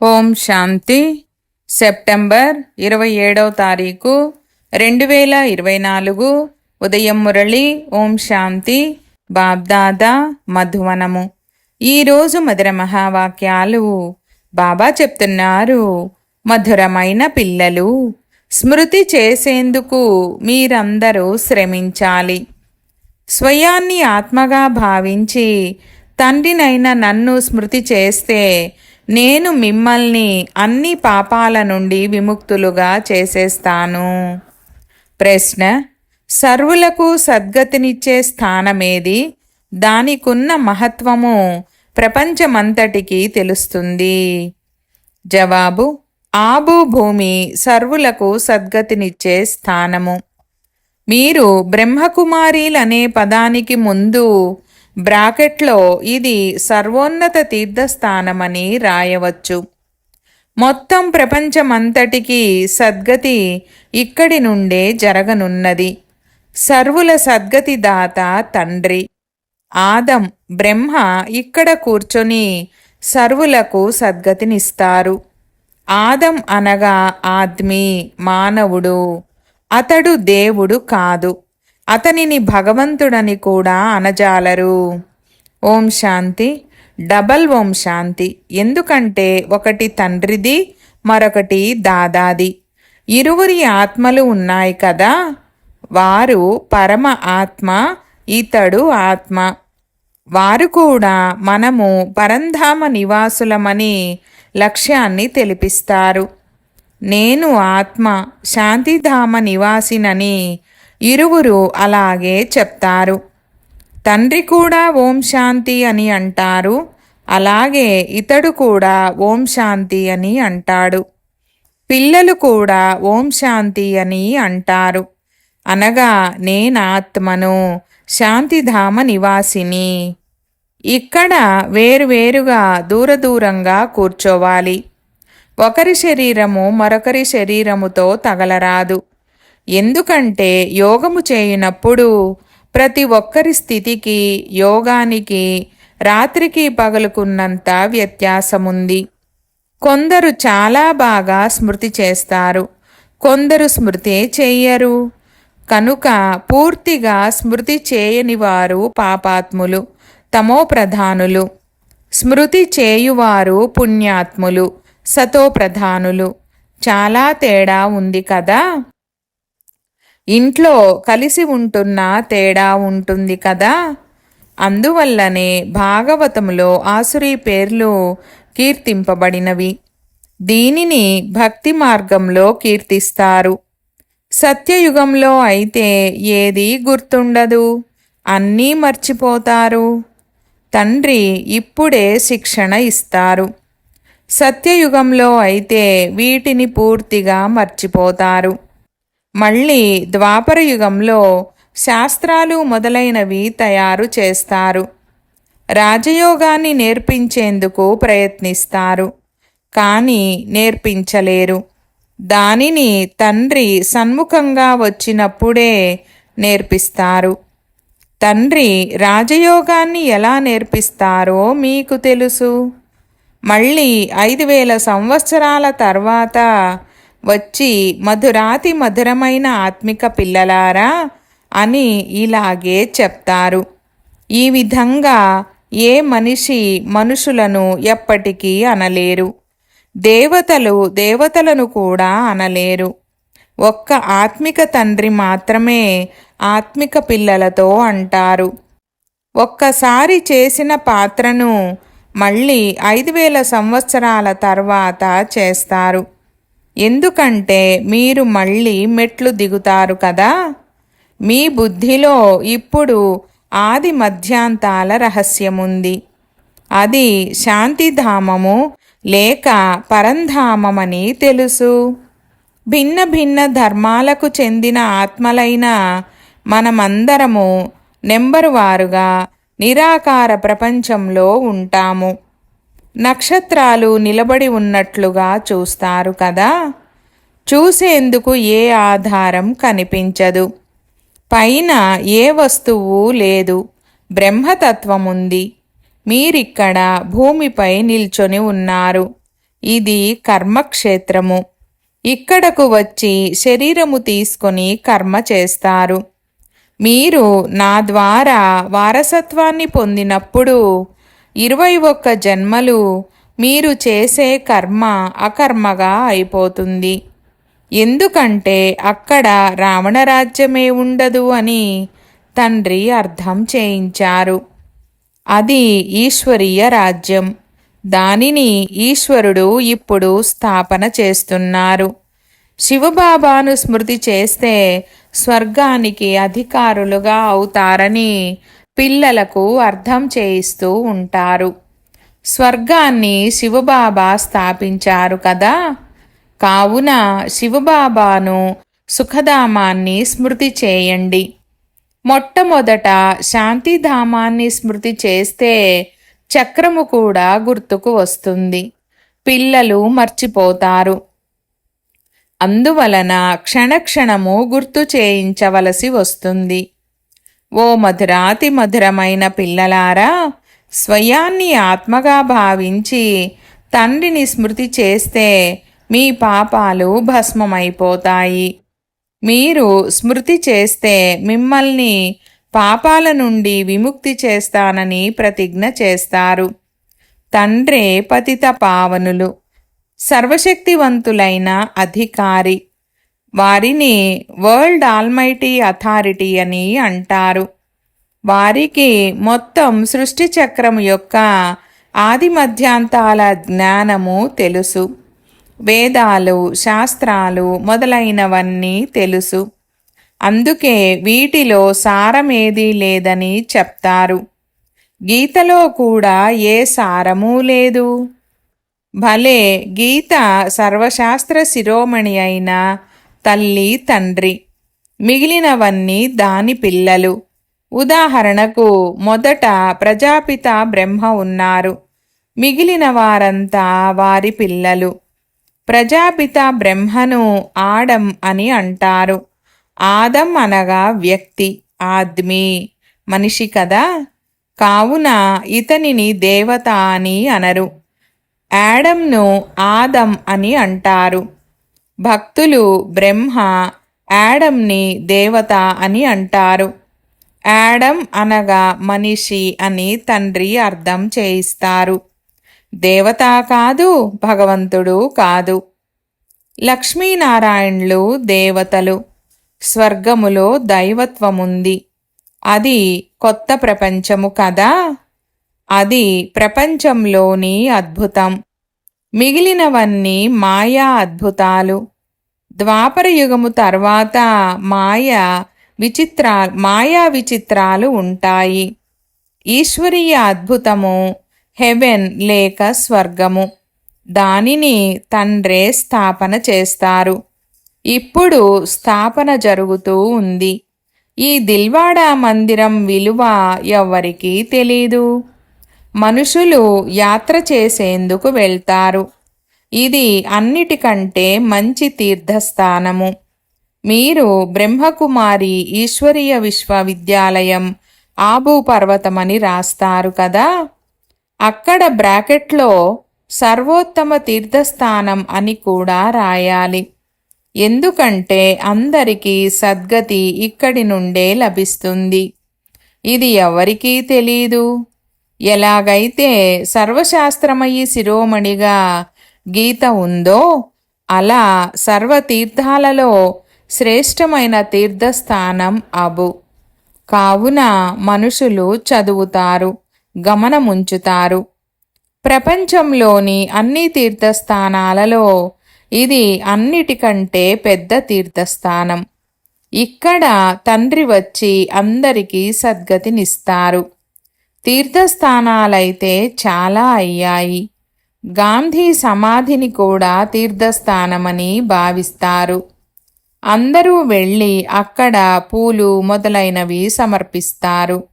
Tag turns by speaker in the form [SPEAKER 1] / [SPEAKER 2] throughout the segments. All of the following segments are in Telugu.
[SPEAKER 1] ఓం శాంతి. సెప్టెంబర్ ఇరవై ఏడవ తారీఖు రెండు వేల ఇరవై నాలుగు ఉదయం మురళి ఓం శాంతి. బాబ్దాదా మధువనము. ఈరోజు మధుర మహావాక్యాలు బాబా చెప్తున్నారు. మధురమైన పిల్లలు స్మృతి చేసేందుకు మీరందరూ శ్రమించాలి. స్వయాన్ని ఆత్మగా భావించి తండ్రినైన నన్ను స్మృతి చేస్తే నేను మిమ్మల్ని అన్ని పాపాల నుండి విముక్తులుగా చేసేస్తాను. ప్రశ్న సర్వులకు సద్గతినిచ్చే స్థానమేది? దానికున్న మహత్వము ప్రపంచమంతటికి తెలుస్తుంది. జవాబు ఆబు భూమి సర్వులకు సద్గతినిచ్చే స్థానము. మీరు బ్రహ్మకుమారీలనే పదానికి ముందు బ్రాకెట్లో ఇది సర్వోన్నత తీర్థస్థానమని రాయవచ్చు. మొత్తం ప్రపంచమంతటికి సద్గతి ఇక్కడి నుండే జరగనున్నది. సర్వుల సద్గతి దాత తండ్రి. ఆదం బ్రహ్మ ఇక్కడ కూర్చొని సర్వులకు సద్గతినిస్తారు. ఆదం అనగా ఆద్మి మానవుడు అతడు దేవుడు కాదు. అతనిని భగవంతుడని కూడా అనజాలరు. ఓం శాంతి. డబల్ ఓం శాంతి. ఎందుకంటే ఒకటి తండ్రిది మరొకటి దాదాది. ఇరువురి ఆత్మలు ఉన్నాయి కదా? వారు పరమ ఆత్మ ఇతడు ఆత్మ. వారు కూడా మనము పరంధామ నివాసులమని లక్ష్యాన్ని తెలిపిస్తారు. నేను ఆత్మ శాంతిధామ నివాసినని ఇరువురు అలాగే చెప్తారు. తండ్రి కూడా ఓం శాంతి అని అంటారు. అలాగే ఇతడు కూడా ఓం శాంతి అని అంటాడు. పిల్లలు కూడా ఓం శాంతి అని అంటారు. అనగా నేనాత్మను శాంతిధామ నివాసిని. ఇక్కడ వేరువేరుగా దూరదూరంగా కూర్చోవాలి. ఒకరి శరీరము మరొకరి శరీరముతో తగలరాదు. ఎందుకంటే యోగము చేయనప్పుడు ప్రతి ఒక్కరి స్థితికి యోగానికి రాత్రికి పగలుకున్నంత వ్యత్యాసముంది. కొందరు చాలా బాగా స్మృతి చేస్తారు. కొందరు స్మృతి చేయరు. కనుక పూర్తిగా స్మృతి చేయని వారు పాపాత్ములు తమో ప్రధానులు. స్మృతి చేయువారు పుణ్యాత్ములు సతో ప్రధానులు. చాలా తేడా ఉంది కదా? ఇంట్లో కలిసి ఉంటున్న తేడా ఉంటుంది కదా? అందువల్లనే భాగవతములో ఆసురి పేర్లు కీర్తింపబడినవి. దీనిని భక్తి మార్గంలో కీర్తిస్తారు. సత్యయుగంలో అయితే ఏది గుర్తుండదు. అన్నీ మర్చిపోతారు. తండ్రి ఇప్పుడే శిక్షణ ఇస్తారు. సత్యయుగంలో అయితే వీటిని పూర్తిగా మర్చిపోతారు. మళ్ళీ ద్వాపర యుగంలో శాస్త్రాలు మొదలైనవి తయారు చేస్తారు. రాజయోగాన్ని నేర్పించేందుకు ప్రయత్నిస్తారు కానీ నేర్పించలేరు. దానిని తండ్రి సన్ముఖంగా వచ్చినప్పుడే నేర్పిస్తారు. తండ్రి రాజయోగాన్ని ఎలా నేర్పిస్తారో మీకు తెలుసు. మళ్ళీ ఐదు వేల సంవత్సరాల తర్వాత వచ్చి మధురాతి మధురమైన ఆత్మిక పిల్లలారా అని ఇలాగే చెప్తారు. ఈ విధంగా ఏ మనిషి మనుషులను ఎప్పటికీ అనలేరు. దేవతలు దేవతలను కూడా అనలేరు. ఒక్క ఆత్మిక తండ్రి మాత్రమే ఆత్మిక పిల్లలతో అంటారు. ఒక్కసారి చేసిన పాత్రను మళ్ళీ ఐదు వేల సంవత్సరాల తర్వాత చేస్తారు. ఎందుకంటే మీరు మళ్ళీ మెట్లు దిగుతారు కదా? మీ బుద్ధిలో ఇప్పుడు ఆది మధ్యాంతాల రహస్యముంది. అది శాంతిధామము లేక పరంధామమని తెలుసు. భిన్న భిన్న ధర్మాలకు చెందిన ఆత్మలైన మనమందరము నెంబరు వారుగా నిరాకార ప్రపంచంలో ఉంటాము. నక్షత్రాలు నిలబడి ఉన్నట్లుగా చూస్తారు కదా. చూసేందుకు ఏ ఆధారం కనిపించదు. పైన ఏ వస్తువు లేదు. బ్రహ్మతత్వముంది. మీరిక్కడ భూమిపై నిల్చొని ఉన్నారు. ఇది కర్మక్షేత్రము. ఇక్కడకు వచ్చి శరీరము తీసుకొని కర్మ చేస్తారు. మీరు నా ద్వారా వారసత్వాన్ని పొందినప్పుడు ఇరవై ఒక్క జన్మలు మీరు చేసే కర్మ అకర్మగా అయిపోతుంది. ఎందుకంటే అక్కడ రావణరాజ్యమే ఉండదు అని తండ్రి అర్థం చేయించారు. అది ఈశ్వరీయ రాజ్యం. దానిని ఈశ్వరుడు ఇప్పుడు స్థాపన చేస్తున్నారు. శివబాబాను స్మృతి చేస్తే స్వర్గానికి అధికారులుగా అవుతారని పిల్లలకు అర్థం చేయిస్తూ ఉంటారు. స్వర్గాన్ని శివబాబా స్థాపించారు కదా. కావున శివబాబాను సుఖధామాన్ని స్మృతి చేయండి. మొట్టమొదట శాంతిధామాన్ని స్మృతి చేస్తే చక్రము కూడా గుర్తుకు వస్తుంది. పిల్లలు మర్చిపోతారు. అందువలన క్షణక్షణము గుర్తు చేయించవలసి వస్తుంది. ఓ మధురాతి మధురమైన పిల్లలారా స్వయాన్ని ఆత్మగా భావించి తండ్రిని స్మృతి చేస్తే మీ పాపాలు భస్మమైపోతాయి. మీరు స్మృతి చేస్తే మిమ్మల్ని పాపాల నుండి విముక్తి చేస్తానని ప్రతిజ్ఞ చేస్తారు. తండ్రే పతిత పావనులు సర్వశక్తివంతులైన అధికారి. వారిని వరల్డ్ ఆల్మైటీ అథారిటీ అని అంటారు. వారికి మొత్తం సృష్టి చక్రం యొక్క ఆది మధ్యాంతాల జ్ఞానము తెలుసు. వేదాలు శాస్త్రాలు మొదలైనవన్నీ తెలుసు. అందుకే వీటిలో సారమేదీ లేదని చెప్తారు. గీతలో కూడా ఏ సారమూ లేదు. భలే గీత సర్వశాస్త్ర శిరోమణి అయిన తల్లి తండ్రి మిగిలినవన్నీ దాని పిల్లలు. ఉదాహరణకు మొదట ప్రజాపిత బ్రహ్మ ఉన్నారు. మిగిలిన వారంతా వారి పిల్లలు. ప్రజాపిత బ్రహ్మను ఆడం అని అంటారు. ఆదం అనగా వ్యక్తి ఆద్మి మనిషి కదా? కావున ఇతనిని దేవత అని అనరు. యాడమ్ను ఆదం అని అంటారు. భక్తులు బ్రహ్మ యాడమ్ని దేవత అని అంటారు. యాడమ్ అనగా మనిషి అని తండ్రి అర్థం చేయిస్తారు. దేవత కాదు భగవంతుడు కాదు. లక్ష్మీనారాయణులు దేవతలు. స్వర్గములో దైవత్వముంది. అది కొత్త ప్రపంచము కదా? అది ప్రపంచంలోని అద్భుతం. మిగిలినవన్నీ మాయా అద్భుతాలు. ద్వాపర యుగము తర్వాత మాయ విచిత్రా మాయా విచిత్రాలు ఉంటాయి. ఈశ్వరీయ అద్భుతము హెవెన్ లేక స్వర్గము. దానిని తండ్రే స్థాపన చేస్తారు. ఇప్పుడు స్థాపన జరుగుతూ ఉంది. ఈ దిల్వాడా మందిరం విలువ ఎవ్వరికీ తెలీదు. మనుషులు యాత్ర చేసేందుకు వెళ్తారు. ఇది అన్నిటికంటే మంచి తీర్థస్థానము. మీరు బ్రహ్మకుమారి ఈశ్వరీయ విశ్వవిద్యాలయం ఆబూ పర్వతమని రాస్తారు కదా? అక్కడ బ్రాకెట్లో సర్వోత్తమ తీర్థస్థానం అని కూడా రాయాలి. ఎందుకంటే అందరికీ సద్గతి ఇక్కడి నుండే లభిస్తుంది. ఇది ఎవరికీ తెలీదు. ఎలాగైతే సర్వశాస్త్రమయి శిరోమణిగా గీత ఉందో అలా సర్వతీర్థాలలో శ్రేష్టమైన తీర్థస్థానం అబు. కావున మనుషులు చదువుతారు గమనముంచుతారు. ప్రపంచంలోని అన్ని తీర్థస్థానాలలో ఇది అన్నిటికంటే పెద్ద తీర్థస్థానం. ఇక్కడ తండ్రి వచ్చి అందరికీ సద్గతినిస్తారు. తీర్థస్థానాలైతే చాలా అయ్యాయి. గాంధీ సమాధిని కూడా తీర్థస్థానమని భావిస్తారు. అందరూ వెళ్ళి అక్కడ పూలు మొదలైనవి సమర్పిస్తారు.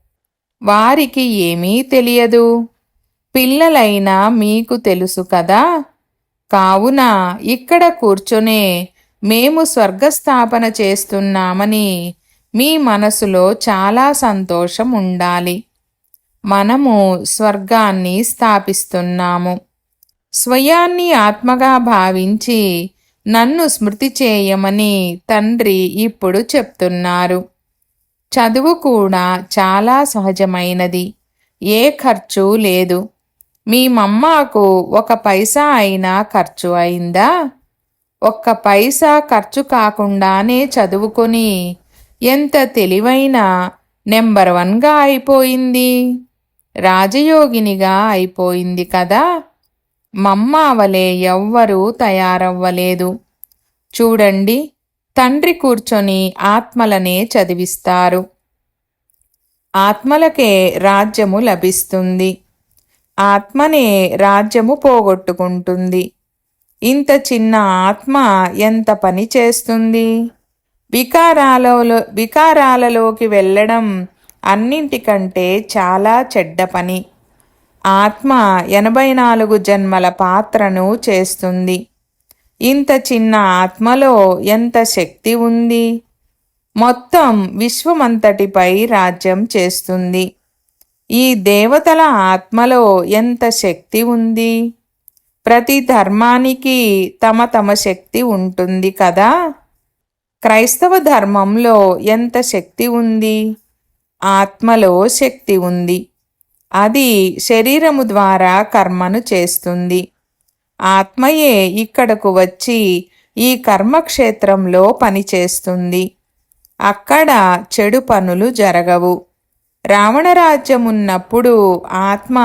[SPEAKER 1] వారికి ఏమీ తెలియదు. పిల్లలైనా మీకు తెలుసు కదా. కావున ఇక్కడ కూర్చొనే మేము స్వర్గస్థాపన చేస్తున్నామని మీ మనసులో చాలా సంతోషం ఉండాలి. మనము స్వర్గాన్ని స్థాపిస్తున్నాము. స్వయాన్ని ఆత్మగా భావించి నన్ను స్మృతి చేయమని తండ్రి ఇప్పుడు చెప్తున్నారు. చదువు కూడా చాలా సహజమైనది. ఏ ఖర్చు లేదు. మీ మమ్మాకు ఒక పైసా అయినా ఖర్చు అయిందా? ఒక్క పైసా ఖర్చు కాకుండానే చదువుకొని ఎంత తెలివైన నెంబర్ వన్గా అయిపోయింది. రాజయోగినిగా అయిపోయింది కదా. మమ్మావలే ఎవ్వరూ తయారవ్వలేదు. చూడండి తండ్రి కూర్చొని ఆత్మలనే చదివిస్తారు. ఆత్మలకే రాజ్యము లభిస్తుంది. ఆత్మనే రాజ్యము పోగొట్టుకుంటుంది. ఇంత చిన్న ఆత్మ ఎంత పని చేస్తుంది? వికారాలలో వికారాలలోకి వెళ్ళడం అన్నింటికంటే చాలా చెడ్డ పని. ఆత్మ ఎనభై నాలుగు జన్మల పాత్రను చేస్తుంది. ఇంత చిన్న ఆత్మలో ఎంత శక్తి ఉంది? మొత్తం విశ్వమంతటిపై రాజ్యం చేస్తుంది. ఈ దేవతల ఆత్మలో ఎంత శక్తి ఉంది? ప్రతి ధర్మానికి తమ తమ శక్తి ఉంటుంది కదా? క్రైస్తవ ధర్మంలో ఎంత శక్తి ఉంది? ఆత్మలో శక్తి ఉంది. అది శరీరము ద్వారా కర్మను చేస్తుంది. ఆత్మయే ఇక్కడకు వచ్చి ఈ కర్మక్షేత్రంలో పనిచేస్తుంది. అక్కడ చెడు పనులు జరగవు. రావణరాజ్యమున్నప్పుడు ఆత్మ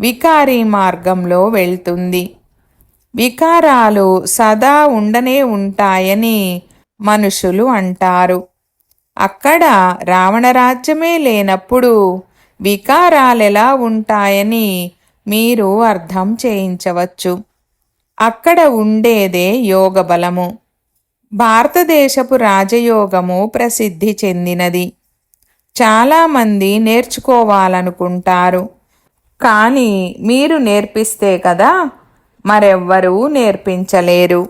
[SPEAKER 1] వికారీ మార్గంలో వెళ్తుంది. వికారాలు సదా ఉండనే ఉంటాయని మనుషులు అంటారు. అక్కడ రావణరాజ్యమే లేనప్పుడు వికారాలెలా ఉంటాయని మీరు అర్థం చేయించవచ్చు. అక్కడ ఉండేదే యోగ బలము భారతదేశపు రాజయోగము ప్రసిద్ధి చెందినది. చాలామంది నేర్చుకోవాలనుకుంటారు. కానీ మీరు నేర్పిస్తే కదా మరెవ్వరూ నేర్పించలేరు.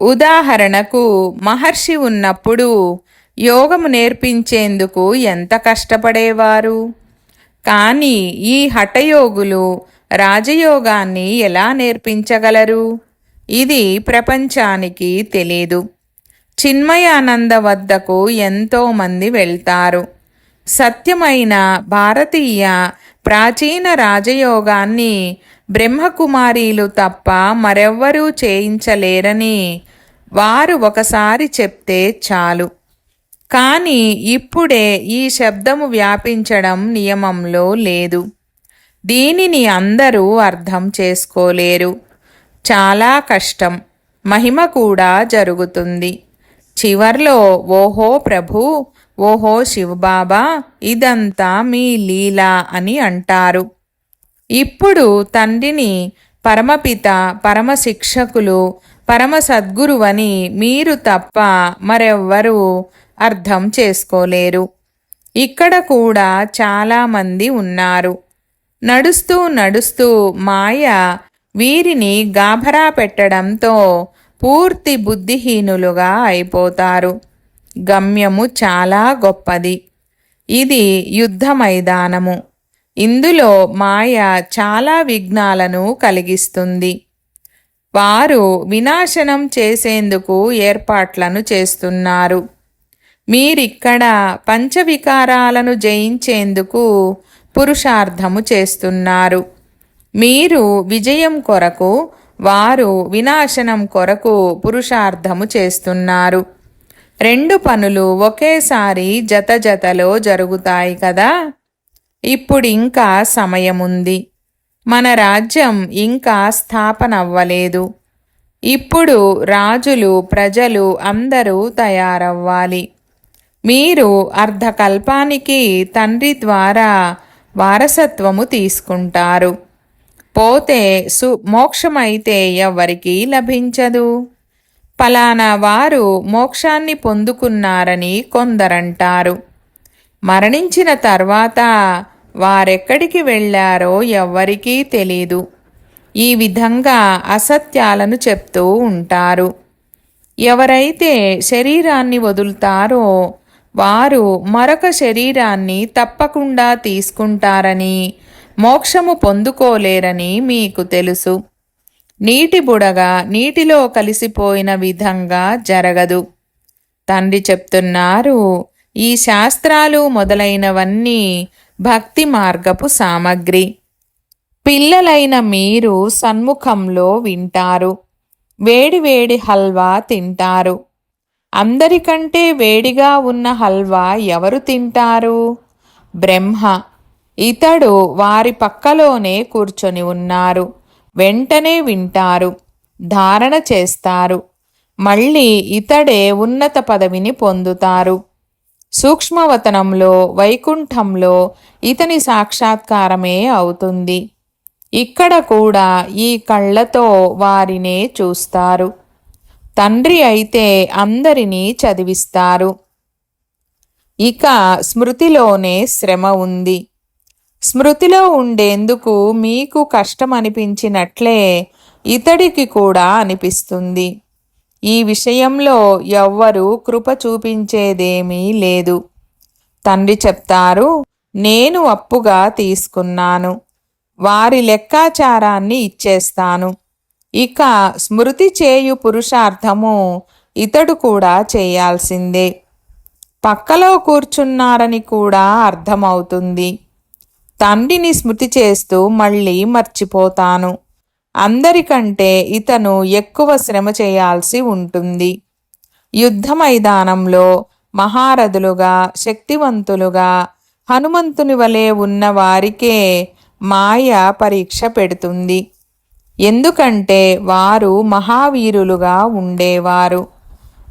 [SPEAKER 1] ఉదాహరణకు మహర్షి ఉన్నప్పుడు యోగము నేర్పించేందుకు ఎంత కష్టపడేవారు? కానీ ఈ హఠయోగులు రాజయోగాన్ని ఎలా నేర్పించగలరు? ఇది ప్రపంచానికి తెలీదు. చిన్మయానంద వద్దకు ఎంతోమంది వెళ్తారు. సత్యమైన భారతీయ ప్రాచీన రాజయోగాన్ని బ్రహ్మకుమారీలు తప్ప మరెవ్వరూ చేయించలేరని వారు ఒకసారి చెప్తే చాలు. కానీ ఇప్పుడే ఈ శబ్దము వ్యాపించడం నియమంలో లేదు. దీనిని అందరూ అర్థం చేసుకోలేరు. చాలా కష్టం. మహిమ కూడా జరుగుతుంది. చివర్లో ఓహో ప్రభు ఓహో శివబాబా ఇదంతా మీ లీల అని అంటారు. ఇప్పుడు తండ్రిని పరమపిత పరమ శిక్షకులు పరమ సద్గురువని మీరు తప్ప మరెవ్వరూ అర్థం చేసుకోలేరు. ఇక్కడ కూడా చాలామంది ఉన్నారు. నడుస్తూ నడుస్తూ మాయ వీరిని గాభరా పెట్టడంతో పూర్తి బుద్ధిహీనులుగా అయిపోతారు. గమ్యము చాలా గొప్పది. ఇది యుద్ధ మైదానము. ఇందులో మాయ చాలా విఘ్నాలను కలిగిస్తుంది. వారు వినాశనం చేసేందుకు ఏర్పాట్లను చేస్తున్నారు. మీరిక్కడ పంచవికారాలను జయించేందుకు పురుషార్థము చేస్తున్నారు. మీరు విజయం కొరకు వారు వినాశనం కొరకు పురుషార్థము చేస్తున్నారు. రెండు పనులు ఒకేసారి జత జతలో జరుగుతాయి కదా? ఇప్పుడు ఇంకా సమయముంది. మన రాజ్యం ఇంకా స్థాపన అవ్వలేదు ఇప్పుడు రాజులు ప్రజలు అందరూ తయారవ్వాలి. మీరు అర్ధకల్పానికి తండ్రి ద్వారా వారసత్వము తీసుకుంటారు. పోతే సు మోక్షమైతే ఎవరికీ లభించదు. ఫలానా వారు మోక్షాన్ని పొందుకున్నారని కొందరంటారు. మరణించిన తర్వాత వారెక్కడికి వెళ్ళారో ఎవ్వరికీ తెలీదు. ఈ విధంగా అసత్యాలను చెప్తూ ఉంటారు. ఎవరైతే శరీరాన్ని వదులుతారో వారు మరొక శరీరాన్ని తప్పకుండా తీసుకుంటారని మోక్షము పొందుకోలేరని మీకు తెలుసు. నీటి బుడగ నీటిలో కలిసిపోయిన విధంగా జరగదు. తండ్రి చెప్తున్నారు ఈ శాస్త్రాలు మొదలైనవన్నీ భక్తి మార్గపు సామగ్రి. పిల్లలైన మీరు సన్ముఖంలో వింటారు. వేడివేడి హల్వా తింటారు. అందరికంటే వేడిగా ఉన్న హల్వా ఎవరు తింటారు? బ్రహ్మ. ఇతడు వారి పక్కలోనే కూర్చొని ఉన్నారు. వెంటనే వింటారు. ధారణ చేస్తారు. మళ్ళీ ఇతడే ఉన్నత పదవిని పొందుతారు. సూక్ష్మవతనంలో వైకుంఠంలో ఇతని సాక్షాత్కారమే అవుతుంది. ఇక్కడ కూడా ఈ కళ్ళతో వారినే చూస్తారు. తండ్రి అయితే అందరినీ చదివిస్తారు. ఇక స్మృతిలోనే శ్రమ ఉంది. స్మృతిలో ఉండేందుకు మీకు కష్టం అనిపించినట్లే ఇతడికి కూడా అనిపిస్తుంది. ఈ విషయంలో ఎవ్వరూ కృప చూపించేదేమీ లేదు. తండ్రి చెప్తారు నేను అప్పుగా తీసుకున్నాను. వారి లెక్కాచారాన్ని ఇచ్చేస్తాను. ఇక స్మృతి చేయు పురుషార్థము ఇతడు కూడా చేయాల్సిందే. పక్కలో కూర్చున్నారని కూడా అర్థమవుతుంది. తండ్రిని స్మృతి చేస్తూ మళ్ళీ మర్చిపోతాను. అందరికంటే ఇతను ఎక్కువ శ్రమ చేయాల్సి ఉంటుంది. యుద్ధ మైదానంలో మహారథులుగా శక్తివంతులుగా హనుమంతుని వలె ఉన్న వారికే మాయ పరీక్ష పెడుతుంది. ఎందుకంటే వారు మహావీరులుగా ఉండేవారు.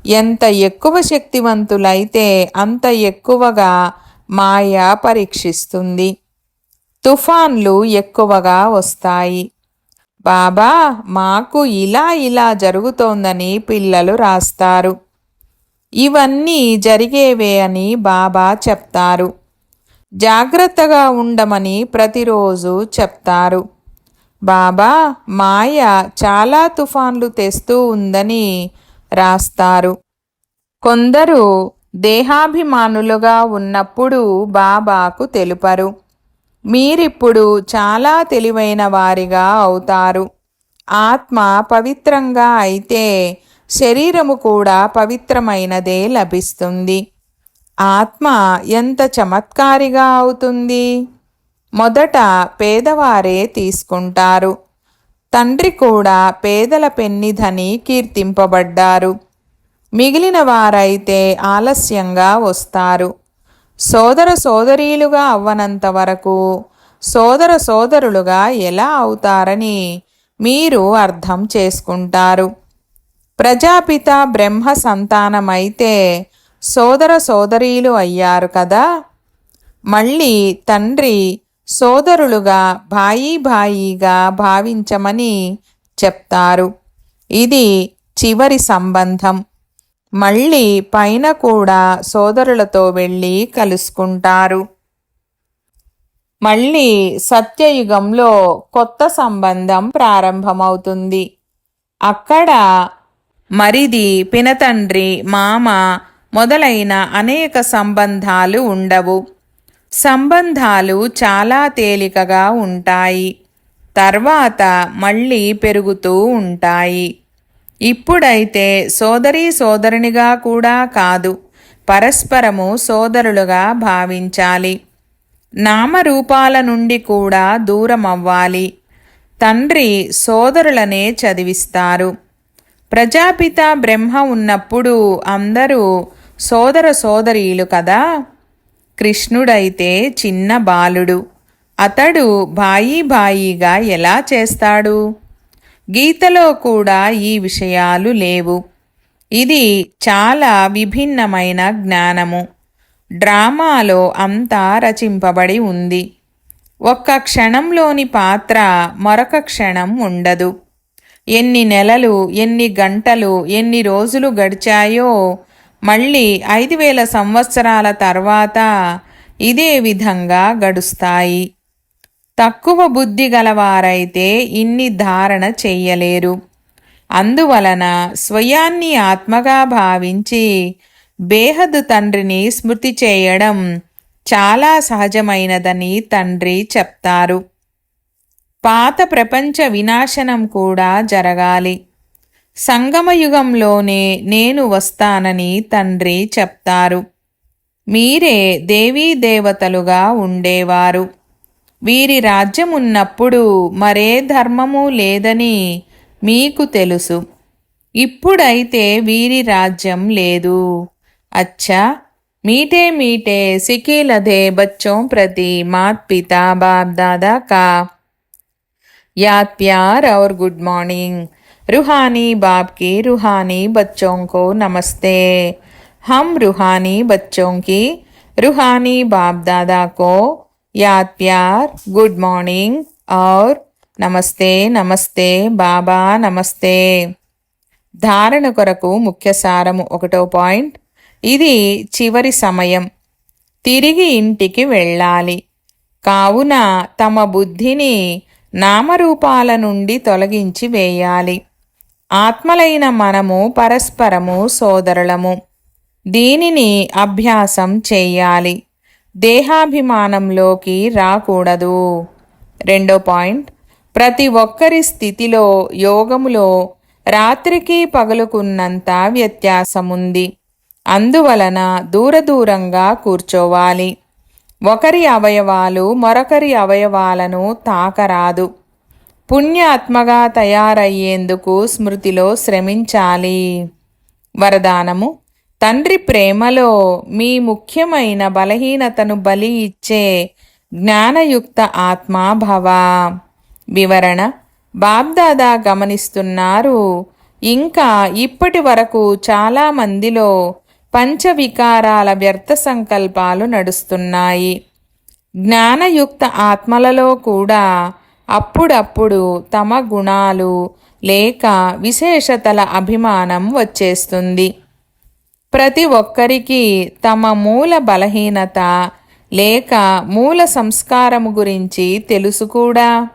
[SPEAKER 1] ఎంత ఎక్కువ శక్తివంతులైతే అంత ఎక్కువగా మాయ పరీక్షిస్తుంది. తుఫాన్లు ఎక్కువగా వస్తాయి. బాబా మాకు ఇలా ఇలా జరుగుతోందని పిల్లలు రాస్తారు. ఇవన్నీ జరిగేవే అని బాబా చెప్తారు. జాగ్రత్తగా ఉండమని ప్రతిరోజు చెప్తారు. బాబా మాయ చాలా తుఫాన్లు తెస్తూ ఉందని రాస్తారు. కొందరు దేహాభిమానులుగా ఉన్నప్పుడు బాబాకు తెలుపరు. మీరిప్పుడు చాలా తెలివైన వారిగా అవుతారు. ఆత్మ పవిత్రంగా అయితే శరీరము కూడా పవిత్రమైనదే లభిస్తుంది. ఆత్మ ఎంత చమత్కారిగా అవుతుంది? మొదట పేదవారే తీసుకుంటారు. తండ్రి కూడా పేదల పెన్నిధని కీర్తింపబడ్డారు. మిగిలిన వారైతే ఆలస్యంగా వస్తారు. సోదర సోదరీలుగా అవ్వనంత వరకు సోదర సోదరులుగా ఎలా అవుతారని మీరు అర్థం చేసుకుంటారు. ప్రజాపిత బ్రహ్మ సంతానమైతే సోదర సోదరీలు అయ్యారు కదా. మళ్ళీ తండ్రి సోదరులుగా భాయి భాయిగా భావించమని చెప్తారు. ఇది చివరి సంబంధం. మళ్ళీ పైన కూడా సోదరులతో వెళ్ళి కలుసుకుంటారు. మళ్ళీ సత్యయుగంలో కొత్త సంబంధం ప్రారంభమవుతుంది. అక్కడ మరిది పినతండ్రి మామ మొదలైన అనేక సంబంధాలు ఉండవు. సంబంధాలు చాలా తేలికగా ఉంటాయి. తర్వాత మళ్ళీ పెరుగుతూ ఉంటాయి. ఇప్పుడైతే సోదరీ సోదరునిగా కూడా కాదు పరస్పరము సోదరులుగా భావించాలి. నామరూపాల నుండి కూడా దూరం అవ్వాలి తండ్రి సోదరులనే చదివిస్తారు. ప్రజాపిత బ్రహ్మ ఉన్నప్పుడు అందరూ సోదర సోదరీలు కదా? కృష్ణుడైతే చిన్న బాలుడు. అతడు బాయి బాయిగా ఎలా చేస్తాడు? గీతలో కూడా ఈ విషయాలు లేవు. ఇది చాలా విభిన్నమైన జ్ఞానము. డ్రామాలో అంతా రచింపబడి ఉంది. ఒక్క క్షణంలోని పాత్ర మరొక క్షణం ఉండదు. ఎన్ని నెలలు ఎన్ని గంటలు ఎన్ని రోజులు గడిచాయో మళ్ళీ ఐదు వేల సంవత్సరాల తర్వాత ఇదే విధంగా గడుస్తాయి. తక్కువ బుద్ధి గలవారైతే ఇన్ని ధారణ చెయ్యలేరు. అందువలన స్వయాన్ని ఆత్మగా భావించి బేహదు తండ్రిని స్మృతి చేయడం చాలా సహజమైనదని తండ్రి చెప్తారు. పాత ప్రపంచ వినాశనం కూడా జరగాలి. సంగమయుగంలోనే నేను వస్తానని తండ్రి చెప్తారు. మీరే దేవీ దేవతలుగా ఉండేవారు. వీరి రాజ్యమున్నప్పుడు మరే ధర్మము లేదని మీకు తెలుసు. ఇప్పుడైతే వీరి రాజ్యం లేదు. అచ్చా మీటే మీటే సికీలదే బచ్చోం ప్రతి మాత్ పితా బాప్ దాదా కా. యాద్ ప్యార్ అవర్ గుడ్ మార్నింగ్. रूहानी बाप की रूहानी बच्चों को नमस्ते हम रूहानी बच्चों की रूहानी बाप दादा को याद प्यार गुड मॉर्निंग और నమస్తే నమస్తే బాబా నమస్తే ధారణ కొరకు ముఖ్య సారము ఒకటో పాయింట్ ఇది చివరి సమయం తిరిగి ఇంటికి వెళ్ళాలి కావున తమ బుద్ధిని నామరూపాల నుండి తొలగించి వేయాలి ఆత్మలైన మనము పరస్పరము సోదరులము. దీనిని అభ్యాసం చేయాలి. దేహాభిమానంలోకి రాకూడదు. రెండో పాయింట్. ప్రతి ఒక్కరి స్థితిలో యోగములో రాత్రికి పగలుకున్నంత వ్యత్యాసముంది. అందువలన దూరదూరంగా కూర్చోవాలి. ఒకరి అవయవాలు మరొకరి అవయవాలను తాకరాదు. పుణ్యాత్మగా తయారయ్యేందుకు స్మృతిలో శ్రమించాలి. వరదానము తండ్రి ప్రేమలో మీ ముఖ్యమైన బలహీనతను బలి ఇచ్చే జ్ఞానయుక్త ఆత్మాభవ. వివరణ బాబ్దాదా గమనిస్తున్నారు. ఇంకా ఇప్పటి వరకు చాలా మందిలో పంచవికారాల వ్యర్థ సంకల్పాలు నడుస్తున్నాయి. జ్ఞానయుక్త ఆత్మలలో కూడా అప్పుడప్పుడు తమ గుణాలు లేక విశేషతల అభిమానం వచ్చేస్తుంది. ప్రతి ఒక్కరికి తమ మూల బలహీనత లేక మూల సంస్కారము గురించి తెలుసు కూడా.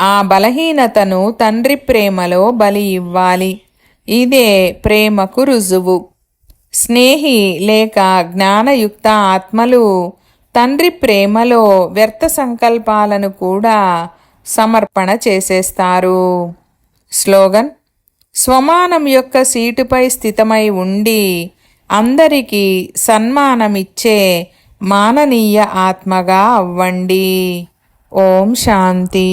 [SPEAKER 1] ఆ బలహీనతను తండ్రి ప్రేమలో బలి ఇవ్వాలి. ఇదే ప్రేమకు రుజువు. స్నేహి లేక జ్ఞానయుక్త ఆత్మలు తండ్రి ప్రేమలో వ్యర్థ సంకల్పాలను కూడా సమర్పణ చేసేస్తారు. స్లోగన్ స్వమానం యొక్క సీటుపై స్థితమై ఉండి అందరికీ సన్మానమిచ్చే మాననీయ ఆత్మగా అవ్వండి. ఓం శాంతి.